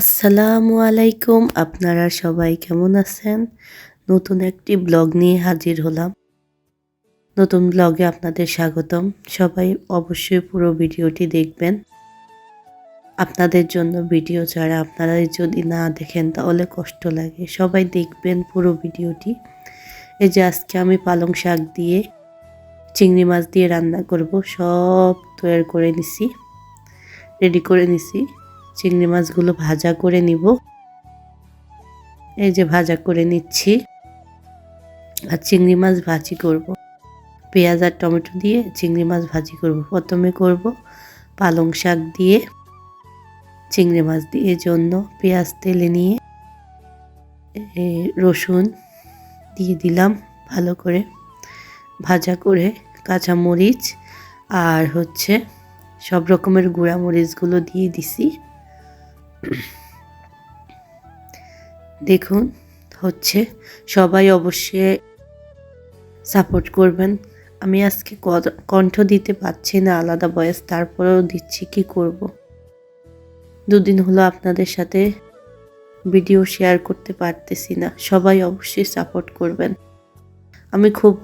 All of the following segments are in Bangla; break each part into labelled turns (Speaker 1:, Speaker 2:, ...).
Speaker 1: আসসালামু আলাইকুম। আপনারা সবাই কেমন আছেন? নতুন একটি ব্লগ নিয়ে হাজির হলাম। নতুন ব্লগে আপনাদের স্বাগতম। সবাই অবশ্যই পুরো ভিডিওটি দেখবেন। আপনাদের জন্য ভিডিও ছাড়া আপনারা যদি না দেখেন, তাহলে কষ্ট লাগে। সবাই দেখবেন পুরো ভিডিওটি। এই যে আজকে আমি পালং শাক দিয়ে চিংড়ি মাছ দিয়ে রান্না করব। সব তৈরি করে নিছি। রেডি করে নিছি। চিংড়ি মাছগুলো ভাজা করে নিব। এই যে ভাজা করে নিচ্ছি। আর চিংড়ি মাছ ভাজি করব। পেঁয়াজ আর টমেটো দিয়ে চিংড়ি মাছ ভাজি করব। প্রথমে করব পালং শাক দিয়ে চিংড়ি মাছ দিয়ে। জন্য পেঁয়াজ তেলে নিয়ে রসুন দিয়ে দিলাম ভালো করে। ভাজা করে কাঁচা মরিচ আর হচ্ছে সব রকমের গুঁড়া মরিচগুলো দিয়ে দিছি। দেখুন, হচ্ছে সবাই অবশ্যই সাপোর্ট করবেন। আমি আজকে কণ্ঠ দিতে পারছি না আলাদা বয়স, তারপরেও দিচ্ছি, কি করব? দুদিন হলো আপনাদের সাথে ভিডিও শেয়ার করতে পারতেছি না, সবাই অবশ্যই সাপোর্ট করবেন। আমি খুব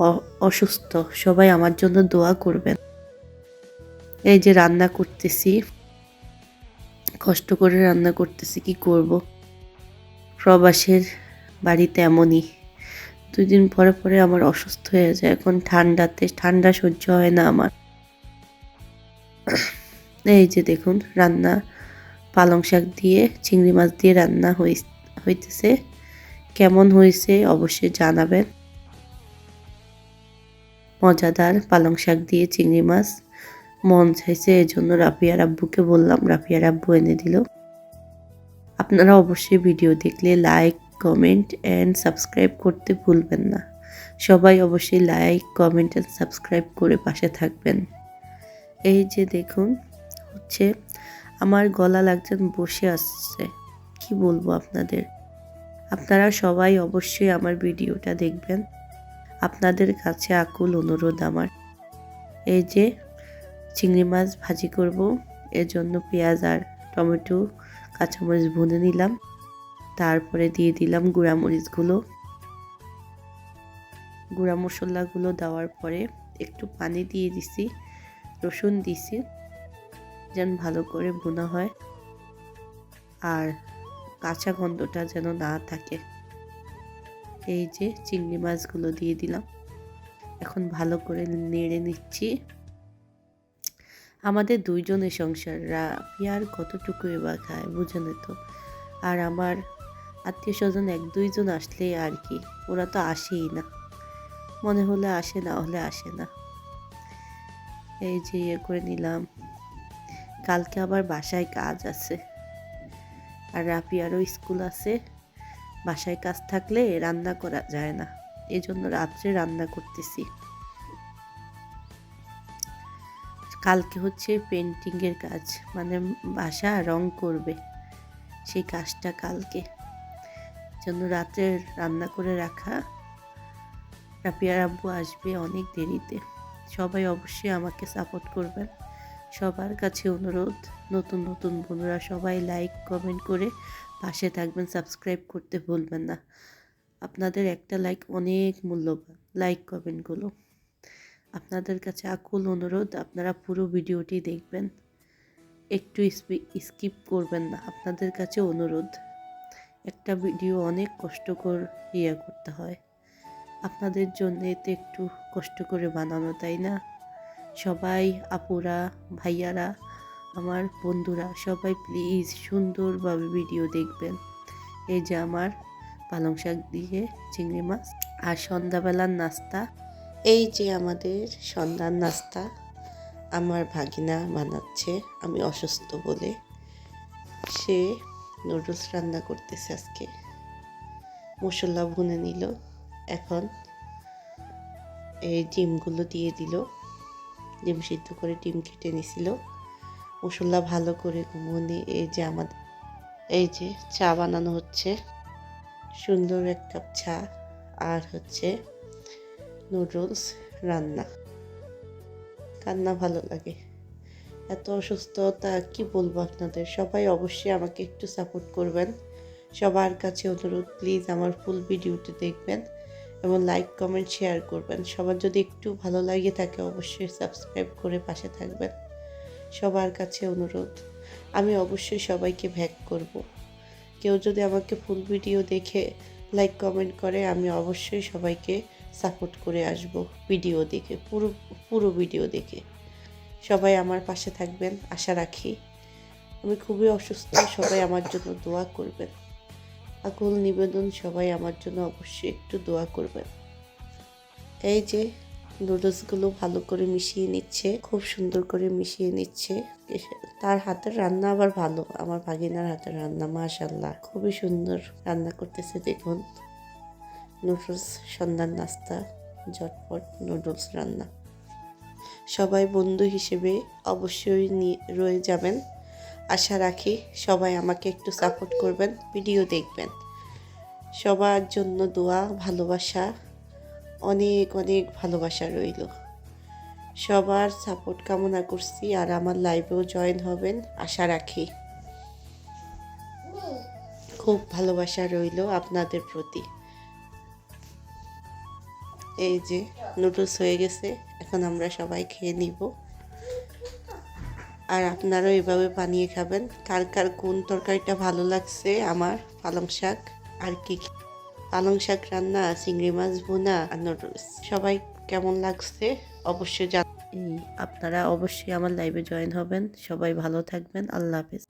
Speaker 1: অসুস্থ, সবাই আমার জন্য দোয়া করবেন। এই যে রান্না করতেছি। কষ্ট করে রান্না করতেছি, কি করব? প্রবাসের বাড়িতে এমনই। দুই দিন পরে পরে আমার অসুস্থ হয়ে যায়। এখন ঠান্ডাতে, ঠান্ডা সহ্য হয় না আমার। এই যে দেখুন, রান্না, পালং শাক দিয়ে, চিংড়ি মাছ দিয়ে রান্না হই- হইতেছে। কেমন হয়েছে অবশ্যই জানাবেন। মজাদার পালং শাক দিয়ে চিংড়ি মাছ। মন চাইছে এই জন্য রাফিয়ার আব্বুকে বললাম, রাফিয়ার আব্বু এনে দিল। আপনারা অবশ্যই ভিডিও দেখলে লাইক, কমেন্ট অ্যান্ড সাবস্ক্রাইব করতে ভুলবেন না। সবাই অবশ্যই লাইক, কমেন্ট অ্যান্ড সাবস্ক্রাইব করে পাশে থাকবেন। এই যে দেখুন, হচ্ছে আমার গলা লাগছেন বসে আসছে। কি বলব আপনাদের? আপনারা সবাই অবশ্যই আমার ভিডিওটা দেখবেন। আপনাদের কাছে আকুল অনুরোধ আমার। এই যে চিংড়ি মাছ ভাজি করব। এর জন্য পেঁয়াজ আর টমেটো, কাঁচামরিচ ভুনে নিলাম। তারপরে দিয়ে দিলাম গুঁড়ামরিচগুলো। গুঁড়া মশলাগুলো দেওয়ার পরে একটু পানি দিয়ে দিছি, রসুন দিছি, যেন ভালো করে ভুনা হয় আর কাঁচা গন্ধটা যেন না থাকে। এই যে চিংড়ি মাছগুলো দিয়ে দিলাম। এখন ভালো করে নেড়ে নিচ্ছি। আমাদের দুইজনের সংসার রাফিয়ার কতটুকু এবার খায় বুঝেন তো। আর আমার আত্মীয় স্বজন এক দুইজন আসলে আর কি, ওরা তো আসেই না। মনে হলে আসে, না হলে আসে না। এই যে ইয়ে করে নিলাম। কালকে আবার বাসায় কাজ আছে। আর রাফিয়ারও স্কুল আছে। বাসায় কাজ থাকলে রান্না করা যায় না। এই জন্য রাত্রে রান্না করতেছি। কালকে হচ্ছে পেন্টিংয়ের কাজ মানে বাসা রং করবে সেই কাজটা কালকে। জন্য রাত্রে রান্না করে রাখা রাপিয়ার আব্বু আসবে অনেক দেরিতে। সবাই অবশ্যই আমাকে সাপোর্ট করবেন। সবার কাছে অনুরোধ, নতুন নতুন বন্ধুরা সবাই লাইক কমেন্ট করে পাশে থাকবেন সাবস্ক্রাইব করতে ভুলবেন না। আপনাদের একটা লাইক অনেক মূল্যবান লাইক কমেন্টগুলো আপনাদের কাছে আকুল অনুরোধ, আপনারা পুরো ভিডিওটি দেখবেন। একটু স্কিপ করবেন না, আপনাদের কাছে অনুরোধ। একটা ভিডিও অনেক কষ্টকর ইয়ে করতে হয়। আপনাদের জন্য এতে একটু কষ্ট করে বানানো, তাই না? সবাই, আপুরা, ভাইয়ারা, আমার বন্ধুরা, সবাই প্লিজ সুন্দরভাবে ভিডিও দেখবেন। এই যে আমার পালং শাক দিয়ে চিংড়ি মাছ। আর সন্ধ্যাবেলার নাস্তা এই যে আমাদের সন্ধ্যার নাস্তা, আমার ভাগিনা বানাচ্ছে, আমি অসুস্থ বলে। সে নুডলস রান্না করতেছে আজকে। মশলা ভুনে নিল, এখন এই ডিমগুলো দিয়ে দিল। ডিম সিদ্ধ করে ডিম কেটে নিছিল। মশলা ভালো করে ঘুমোনি এই যে আমাদের এই যে চা বানানো হচ্ছে। সুন্দর এক কাপ চা, আর হচ্ছে নুডলস রান্না। কান্না ভালো লাগে। এত অসুস্থতা, কি বলব আপনাদের? সবাই অবশ্যই আমাকে একটু সাপোর্ট করবেন। সবার কাছে অনুরোধ প্লিজ আমার ফুল ভিডিওটি দেখবেন এবং লাইক কমেন্ট শেয়ার করবেন। সবার যদি একটু ভালো লাগে থাকে, অবশ্যই সাবস্ক্রাইব করে পাশে থাকবেন। সবার কাছে অনুরোধ, আমি অবশ্যই সবাইকে ভ্যাক করব। কেউ যদি আমাকে ফুল ভিডিও দেখে লাইক কমেন্ট করে, আমি অবশ্যই সবাইকে সাপোর্ট করে আসব ভিডিও দেখে, পুরো পুরো ভিডিও দেখে। সবাই আমার পাশে থাকবেন, আশা রাখি। আমি খুবই অসুস্থ, সবাই আমার জন্য দোয়া করবেন। আকুল নিবেদন, সবাই আমার জন্য অবশ্যই একটু দোয়া করবেন। এই যে নুডলসগুলো ভালো করে মিশিয়ে নিচ্ছে, খুব সুন্দর করে মিশিয়ে নিচ্ছে। তার হাতের রান্না আবার ভালো, আমার ভাগিনার হাতের রান্না মাশাল্লাহ খুবই সুন্দর রান্না করতেছে দেখুন। নুডলস সন্ধ্যার নাস্তা, ঝটপট নুডলস রান্না। সবাই বন্ধু হিসেবে অবশ্যই রয়ে যাবেন। আশা রাখি সবাই আমাকে একটু সাপোর্ট করবেন, ভিডিও দেখবেন। সবার জন্য দোয়া, ভালোবাসা, অনেক অনেক ভালোবাসা রইল। সবার সাপোর্ট কামনা করছি আর আমার লাইভেও জয়েন হবেন, আশা রাখি। খুব ভালোবাসা রইল আপনাদের প্রতি। এই যে নুডলস হয়ে গেছে, এখন আমরা সবাই খেয়ে নিব। আর আপনারাও এভাবে বানিয়ে খাবেন। কার কার কোন তরকারিটা ভালো লাগছে আমার? পালং শাক আর কি? পালং শাক রান্না, চিংড়ি মাছ বোনা আর নুডলস সবাই কেমন লাগছে অবশ্যই জান আপনারা অবশ্যই আমার লাইভে জয়েন হবেন। সবাই ভালো থাকবেন। আল্লাহ হাফেজ।